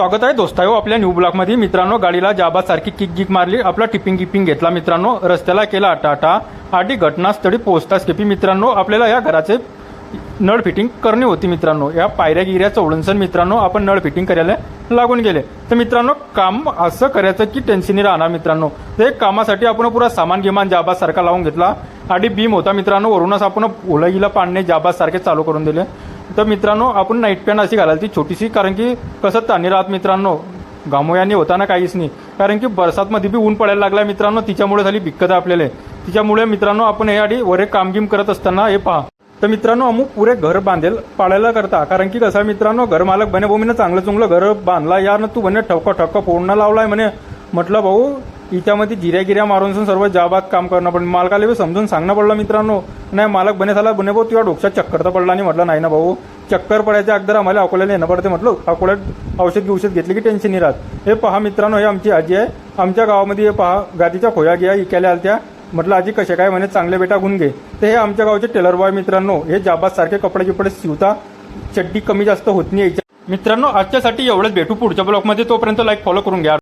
स्वागत आहे. दोस्तायो आपल्या न्यू ब्लॉकमध्ये मित्रांनो गाडीला जाबासारखी किक गिक मारली. आपला टिपिंग गिपिंग घेतला मित्रांनो. रस्त्याला केला आटाटा आधी घटनास्थळी पोहोचताच केपी मित्रांनो आपल्याला या घराचे नळ फिटिंग करणे होती मित्रांनो. या पायऱ्या गिऱ्या चवळूनसन मित्रांनो आपण नळ फिटिंग करायला लागून गेले. तर मित्रांनो काम असं करायचं की टेन्शनही राहणार मित्रांनो. ते कामासाठी आपण पुरा सामान गिमान जाबासारखा लावून घेतला. आधी बीम होता मित्रांनो वरूनच आपण ओलगीला पाडणे जाबासारखे चालू करून दिले. तर मित्रांनो आपण नाईट पॅन्ट अशी घालायची छोटीशी कारण की कसं ताणी राहत मित्रांनो? घामोयाने होताना काहीच नाही. कारण की बरसातमध्ये बी ऊन पडायला लागला मित्रांनो तिच्यामुळे झाली बिक्कत आपल्याला. तिच्यामुळे मित्रांनो आपण हे आधी वरे कामगिम करत असताना हे पहा. तर मित्रांनो अमुक पुरे घर बांधेल पाडायला करता. कारण की कसं आहे मित्रांनो घर मालक बने भाऊ चांगलं चुंगलं घर बांधला. यार ना तू म्हणे ठक्क ठक्क पूर्ण लावलाय म्हणे. म्हटलं भाऊ हिच्यामध्ये जिऱ्या गिऱ्या मारून सर्व जाबात काम करणं पण मालकाला बी समजून सांगणं पडलं मित्रांनो. नाही मालक बने झाला बने भाऊ तुझ्या डोक्यात चक्कर तर पडला नाही म्हटलं नाही ना भाऊ चक्कर पडायच्या अगोदर आम्हाला अकोल्याला येणं पडते. म्हटलं अकोल्यात औषध औषध घेतली की टेन्शन नाही राहत. हे पहा मित्रांनो हे आमची आजी आहे. आमच्या गावामध्ये हे पहा गादीच्या खोया घ्या इकायला आलत्या. म्हटलं आजी कसे काय? म्हणे चांगले बेटा गुण घे. तर हे आमच्या गावचे टेलर बॉय मित्रांनो. हे जाबात सारखे कपडे चिपडे शिवता चड्डी कमी जास्त होत नाही याच्या मित्रांनो आजच्यासाठी एवढंच. भेटू पुढच्या ब्लॉगमध्ये. तोपर्यंत लाईक फॉलो करून घ्या.